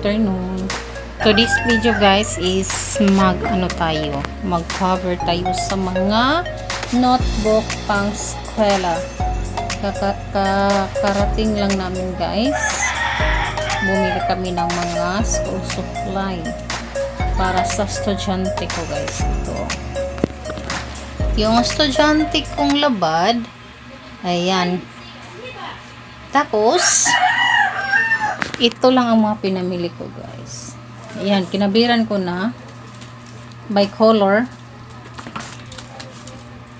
afternoon. So this video guys is mag ano tayo, mag cover tayo sa mga notebook pang eskwela. Kaka kakarating lang namin guys. Bumili kami ng mga school supply para sa estudyante ko guys ito. Yung estudyante kong labad, ayan. Tapos, ito lang ang mga pinamili ko guys. Ayan, kinabiran ko na by color.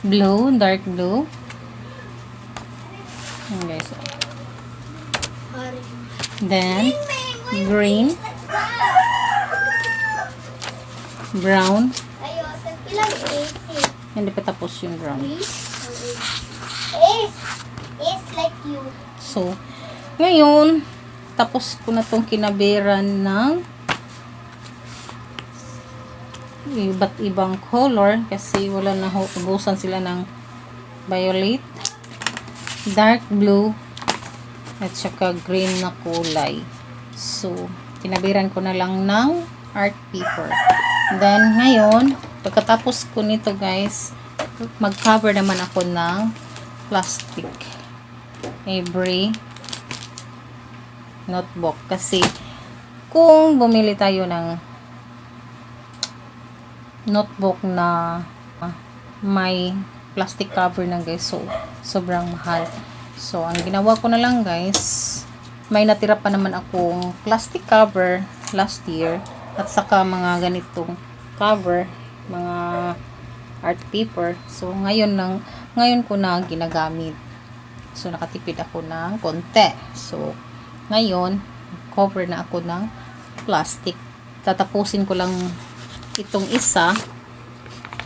Blue, dark blue. Ayan guys. Then, green, brown. Hindi pa tapos yung brown. Is like you. So, ngayon, tapos ko na tong kinabiran ng iba't ibang color kasi wala na ho, ubusan sila ng violet, dark blue, at saka green na kulay. So, kinabiran ko na lang ng art paper. Then, ngayon, pagkatapos ko nito guys, mag-cover naman ako ng plastic every notebook. Kasi kung bumili tayo ng notebook na may plastic cover na guys so sobrang mahal. So ang ginawa ko na lang guys may natira pa naman akong plastic cover last year at saka mga ganitong cover mga art paper. So ngayon lang ngayon ko na ginagamit. So, nakatipid ako ng konti. So, ngayon, cover na ako ng plastic. Tatapusin ko lang itong isa.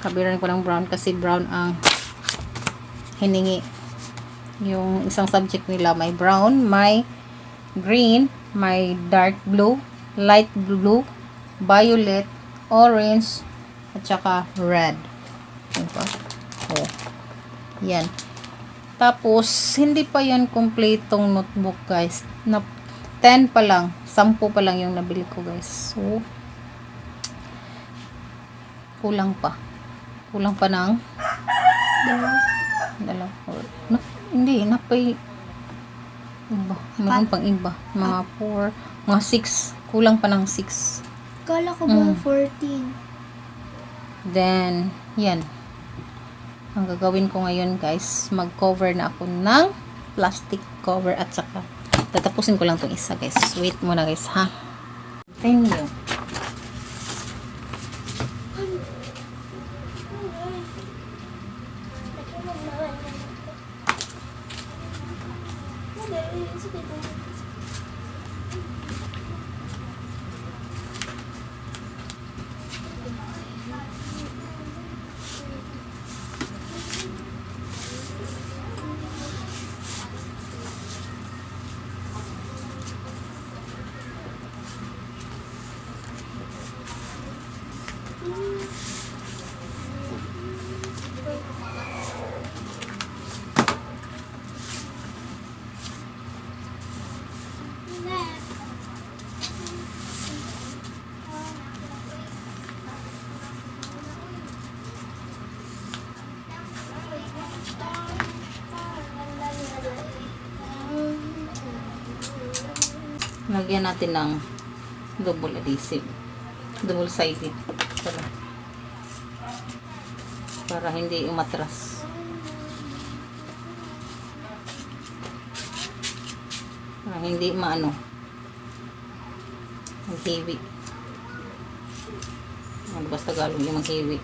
Kabiran ko ng brown kasi brown ang hiningi. Yung isang subject nila may brown, may green, may dark blue, light blue, violet, orange, at saka red. Yan. Oh. Yan. Tapos, hindi pa yan kompletong notebook, guys. Na 10 pa lang. 10 pa lang yung nabili ko, guys. So, kulang pa. Kulang pa ng dalawa. or- Na, hindi, napay iba. Meron pang iba. Mga 4, mga 6. Kulang pa ng 6. Kala ko Mm. ba 14? Then, yan. Ang gagawin ko ngayon, guys, mag-cover na ako ng plastic cover at saka tatapusin ko lang tong isa, guys. Wait muna, guys, ha? Thank you. Lagyan natin ng double adhesive. Double sided. Para, para hindi umatras. Para hindi maano. Mag-heavy. Ano ba sa Tagalog yung mag-heavy?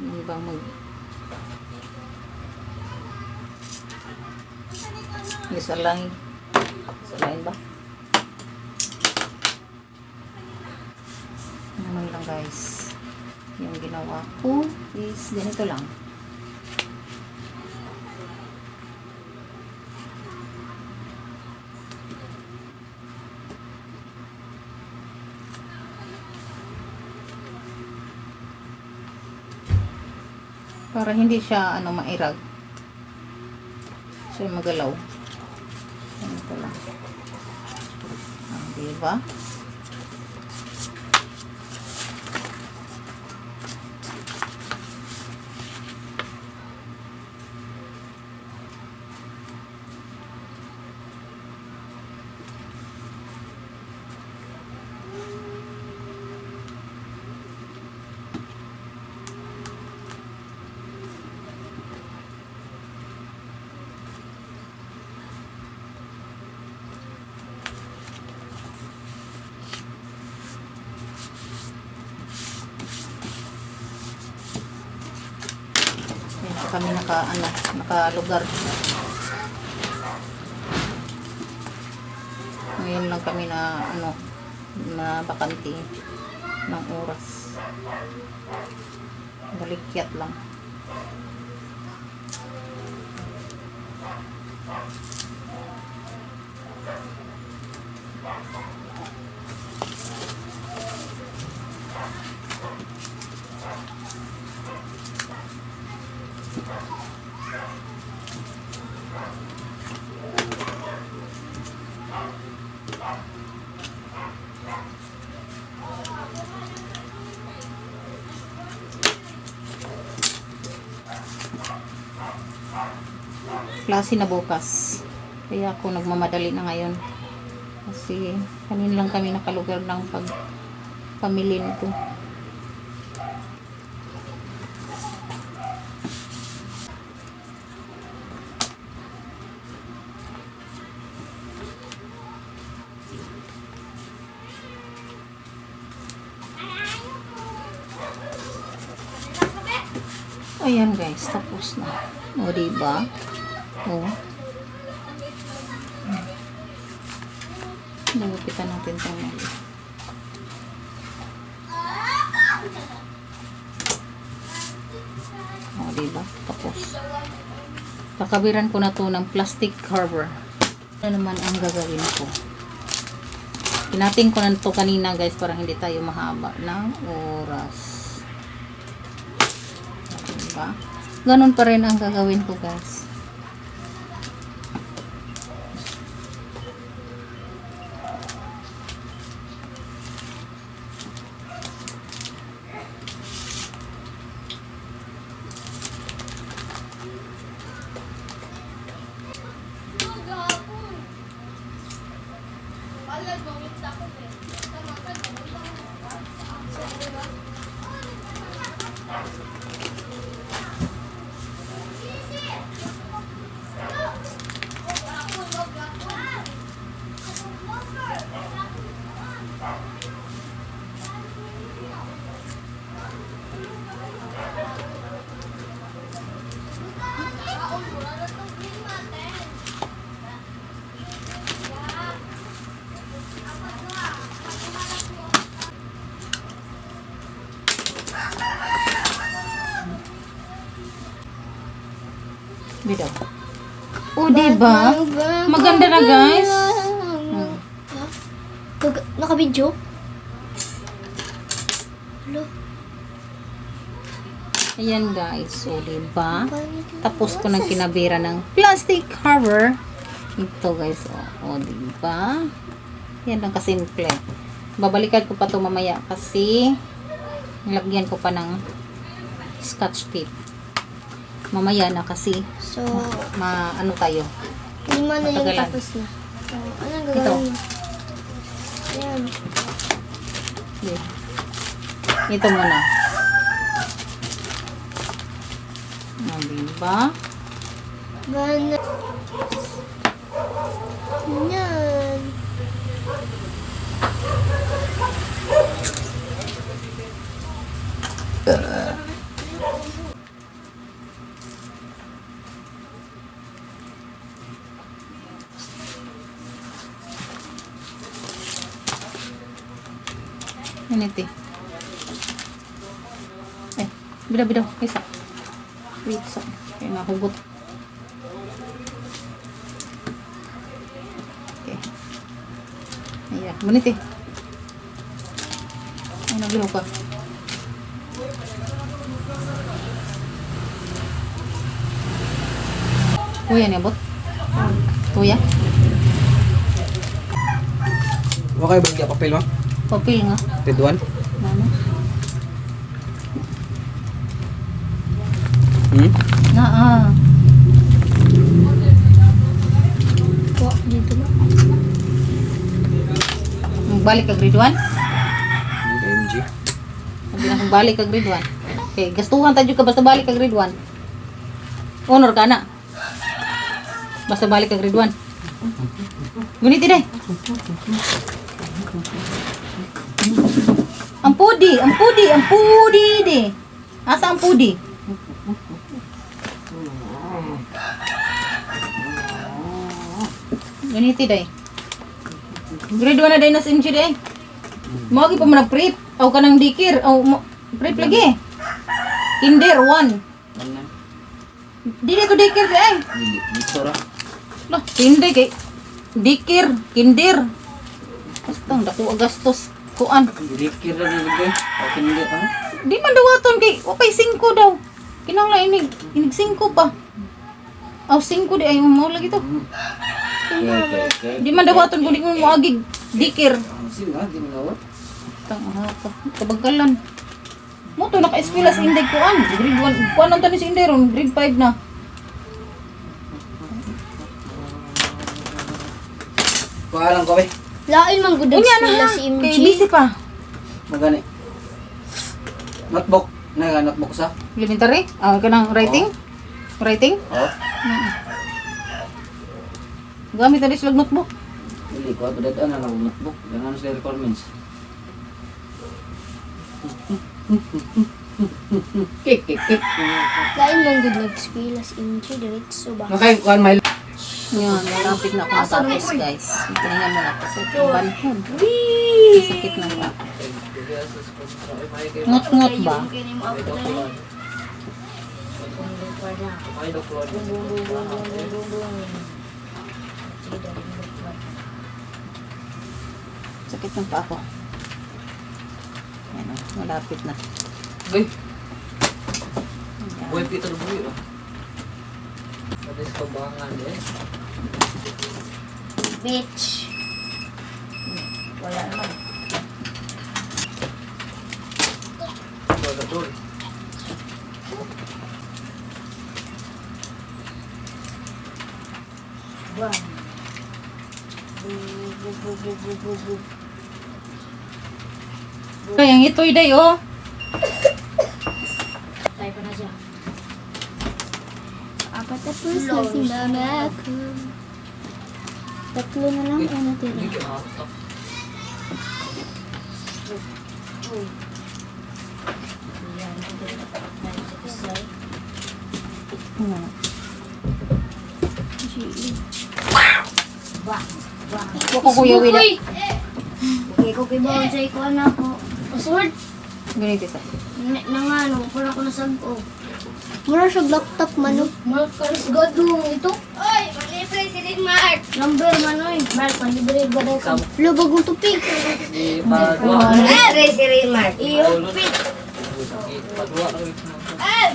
Ano ba mag... Isa lang. Lang ba? Naman lang guys. Yung ginawa ko is ganito lang. Para hindi siya ano mairag. Siya magalaw. Ganito lang. Kami naka, ano, nakalugar. Ngayon lang kami na, ano, na bakante ng oras. Balikyat lang. Klase na bukas. Kaya ako nagmamadali na ngayon. Kasi kanina lang kami nakalugar ng pag pamili nito. Ayan guys, tapos na. O, diba? O. Nagupitan natin itong mga. O, diba? Tapos. Kakabiran ko na to ng plastic cover. Ano naman ang gagawin ko? Pinating ko na to kanina guys para hindi tayo mahaba ng oras. Diba? Ganun pa rin ang gagawin ko guys. Bidaw. O, diba? Maganda na guys. Hmm. Naka-video? Hello? Ayan guys. O, diba? Tapos ko ng kinabira ng plastic cover. Ito guys. O, o diba? Yan lang kasimple. Babalikan ko pa to mamaya kasi nilagyan ko pa ng scotch tape. Mamaya na kasi So, ma ano tayo. lima na yung Matagalan. tapos na. So, anong Ito. gagawin mo? Ayan. Yan. Ito muna. O, diba? Bana. Yan. Yan bida bida Isa. Isa. Kaya nakugot. Okay. Ayan. Bunit eh. Ya. Ay, nabilaw ka. tuya niya, ya. bot? Kuya? Huwag kayo ba papel mo? Papel nga. Ted 1? Hmm? Naa. Po, dito ba? Balik ka grade 1? MG. Sabi na kung balik ka grade 1. Okay, gastuhan tayo ka basta balik ka grade 1. Honor ka na. Basta balik ka grade 1. Guniti day. Ang pudi, ang pudi, ang pudi di. Asa ang pudi? Guniti day. Grade 1 na day na sa MG day. Mo pa man prep aw kanang dikir aw prep lagi. Kinder 1. Ano? Dili ko dikir day. Dito ra. Lah, hindi kay dikir, kinder. Basta dako gastos kuan. Dikir ra dito ko. Okay hindi ah. Di man dawaton kay wapay 5 daw. Kinangla inig inig 5 pa. Aw 5 di ay mo lagi to. Di man dawaton kung di mo moagig dikir. Sino nga? Di mo nawat? Tang aha ka. Kabagalan. Mo to naka-eskwela sa inday kuan. Grade 1. Kuan ang tanis inday ron, grade 5 na. Paalam ko ba? Lain man gud sila ha. si MG. Kay busy pa. Magani. Notebook. Na notebook sa? Elementary? Ah, kanang writing? Writing? Oo. Gamit na rin sila notebook. Dili ko ato dito na notebook. Ganun sa requirements. Kik kik kik. Lain man gud nag-skwela si MG diretso ba? Okay, kuan may Yan, malapit na ako matapos guys. Tingnan mo na kasi yung banhod. Sakit na nga. Ngot-ngot ba? Sakit ng pa ako. Yan, oh, malapit na. Uy, buhay Peter Buhay oh. Madalas pabangan eh. Bitch. Wala naman. Wala doon. Ay, ang ito'y day, oh. Apat na plus na si mama ko. Tatlo na lang ang natira. Hindi ka makakatak. Ano? Huwag ko kuya wila. Okay, ko kay bawal sa iko anak ko. Password. Ganito sa. Nangano, pala ko nasag-o. Mura siya laptop manok. Mark, karis gado ito. Oy, malibre si Rin Mark. Number manoy. Mark, malibre ba daw ka? Lubog mo tupig. Eh, padua. Malibre si Rin Mark. Iyo, pig. Rin. Eh!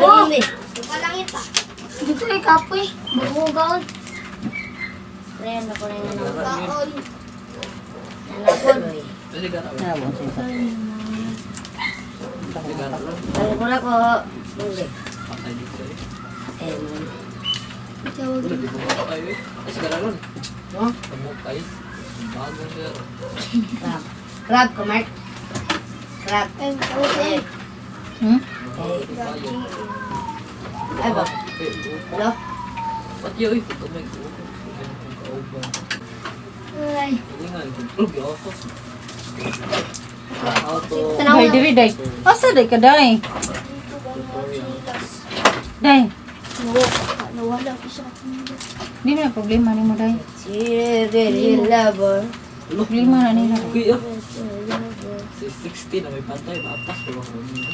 Oh! Kalangit pa. Dito ay kapoy. Ako na yung gaon. Nanapod. Pwede ka na. Ano ba? Sige. Pwede ka na. Ano ko na ko. Hindi. Eh. Eh, di mo eh. Siya. Crab. Crab ko, Mark. Crab. Eh. Hmm? Ay, ba? Hello? Pati yun, ito may kuko. Ay. Ako. Tanaw Day, diri, day. Asa, day ka, day. Day. Nawala ko siya. Di mo na problema ni mo, day. Problema na nila. Si 16 na may pantay, maapas ko lang kung hindi.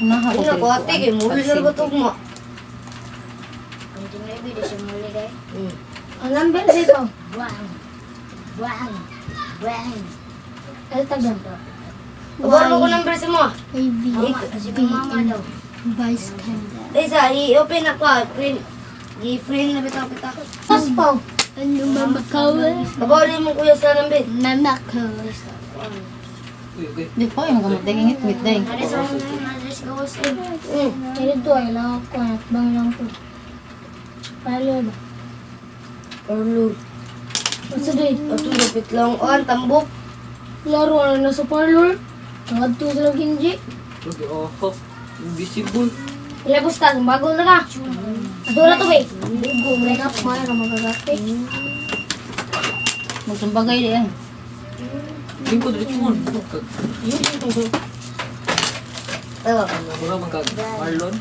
Unaha ko Ano ko, ate, kay ang muli na percent. ko mo. Ang tingay, di siya muli kay. Ang number sa ito. Buang. Buang. Buang. Ano tagang? Abalo ko number sa mo. Daw. Vice Ganda. Isa, i-open ako. ah. Print. I-friend na bitaw kita. Mas pa. Ano mamakaw? Babawalin mo kuya sa lambit. Mamakaw. Uy, uy. Di ko, yung gamot day, ngit ngit gawas eh. Mm. Kaya ito ay lang ako at bang lang po. Palo ba? Arlo. Basta day. Ato lapit lang. Oh, ang tambok. Laro na na sa parlor. Tawad to sa ginji. Uy, oh, oh. Invisible. Ilabos ka, bago na ka. Ato na to be. Bugo, make up mo na magagapi. Magsumbagay di ay. Lingko dito mo. Kag- Tawa ka mo. Mura man kag Marlon.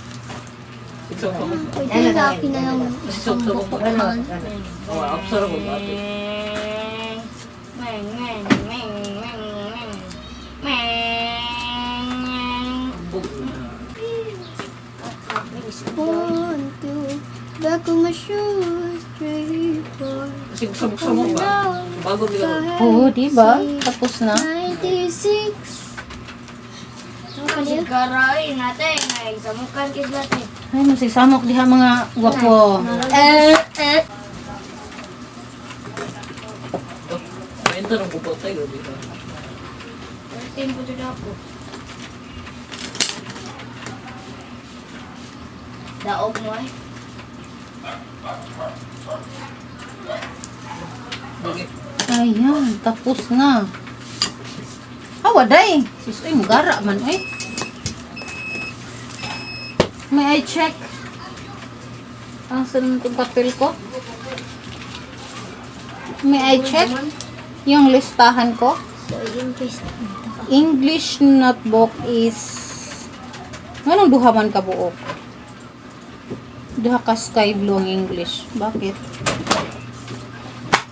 Pwede na pinayang Ikaw ka mo. Ano? Oh, apsara ko dati. Bug. One, two, back on my shoes, three, four, Kasi buksa-buksa mo ba? Bago. Oo, ba? Tapos na. 96. Kasi karay natin. Ay, samukan kis natin. Ay, masisamok diha mga gwapo. Eh, eh. Maenta ng bubot tayo. Ka. Tempo to dapo. Daog mo eh. Lagi. Ayan, tapos na. Awa day. Sus, ay, magara man, ay. May I check? Asan itong papel ko? May I check? Yung listahan ko? So, face English notebook is Anong duha man ka buok? Duha ka sky blue ang English. Bakit?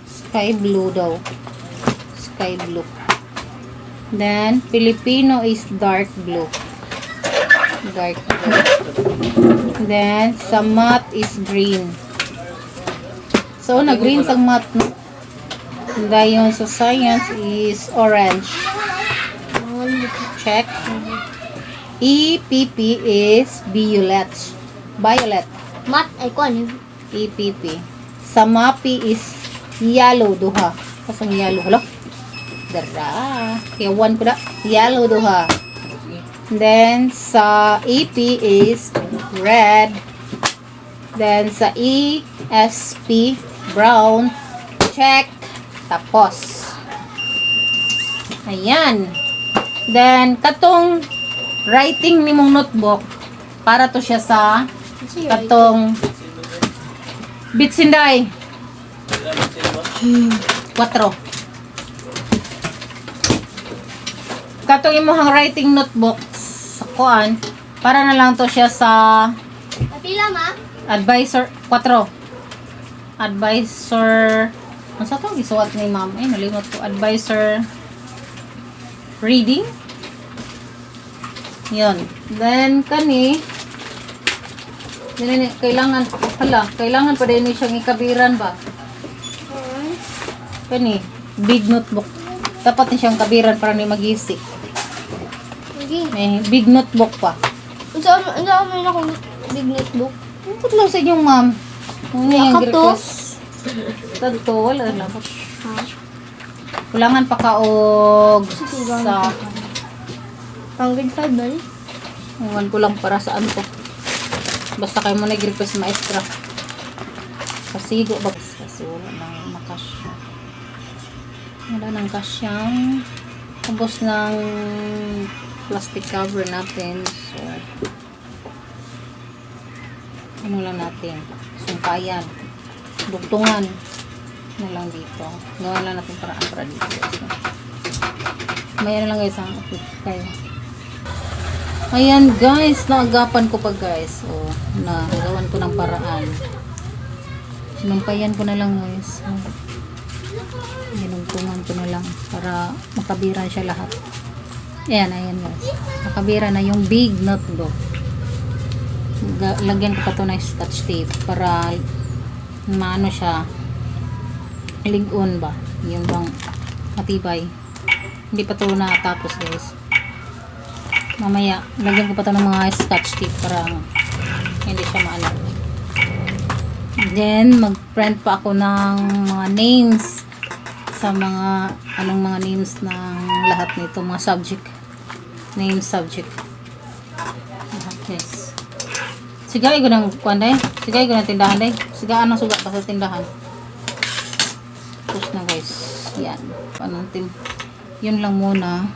Sky blue daw. Sky blue. Then, Filipino is dark blue. Dark blue. Then, sa math is green. So, na green sa math, no? Dayon sa science is orange. Check. EPP is violet. Violet. Mat, ay ko ano? EPP. Sa MAPI is yellow duha. Kasang yellow. Hello? Dara. Kaya one ko na. Yellow duha. Then, sa EP is red. Then, sa ESP, brown. Check. Tapos. Ayan. Then, katong writing ni mong notebook, para to siya sa katong bitsinday. 4. Katong imong writing notebook kuan, para na lang to siya sa Kapila ma? advisor 4. Advisor ano sa to gisuot ni ma'am? Ay nalimot ko advisor reading. Yun. Then kani Dili ni kailangan hala, kailangan pa din siyang ikabiran ba? Kani big notebook. Dapat ni siyang kabiran para ni magisik. Hindi. May big notebook pa. Ano sa ano sa ano ako big notebook? Ang lang sa inyong ma'am. Ano yung request? Tadto, wala lang. Ha? Kulangan pa ka og Sige, sa Pang grade 5 ba? ko lang para saan to. Basta kayo mo nag-request maestra. Pasigo ba? Kasi wala nang makasya. Wala nang kasyang. Tapos ng plastic cover natin. So, ano lang natin? Sungkayan. Dugtungan. Na lang dito. Gawa lang natin paraan para dito. So, may ano lang guys ang kayo. Ayan guys, naagapan ko pa guys. O, nagawan ko ng paraan. Sinumpayan ko na lang guys. So, Ginugtungan ko na lang para makabira siya lahat. Ayan, ayan guys. Makabira na yung big notebook. Lagyan ko pa to ng scotch tape para maano siya ligon ba? Yung bang matibay. Hindi pa to natapos guys. Mamaya, lagyan ko pa to ng mga scotch tape para hindi siya maano. Then, mag-print pa ako ng mga names sa mga, anong mga names ng lahat nito, mga subject. Name, subject. Lahat, guys. Sigay ko ng kuwan day. Sigay ko ng tindahan day. Siga anong suga pa sa tindahan. Tapos na guys. Yan. Paano natin. Yun lang muna.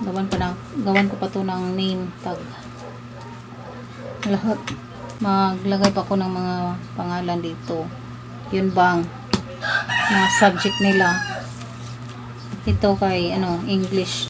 Gawan pa na, gawan ko pa to ng name tag. Lahat. Maglagay pa ko ng mga pangalan dito. Yun bang mga subject nila. Ito kay ano, English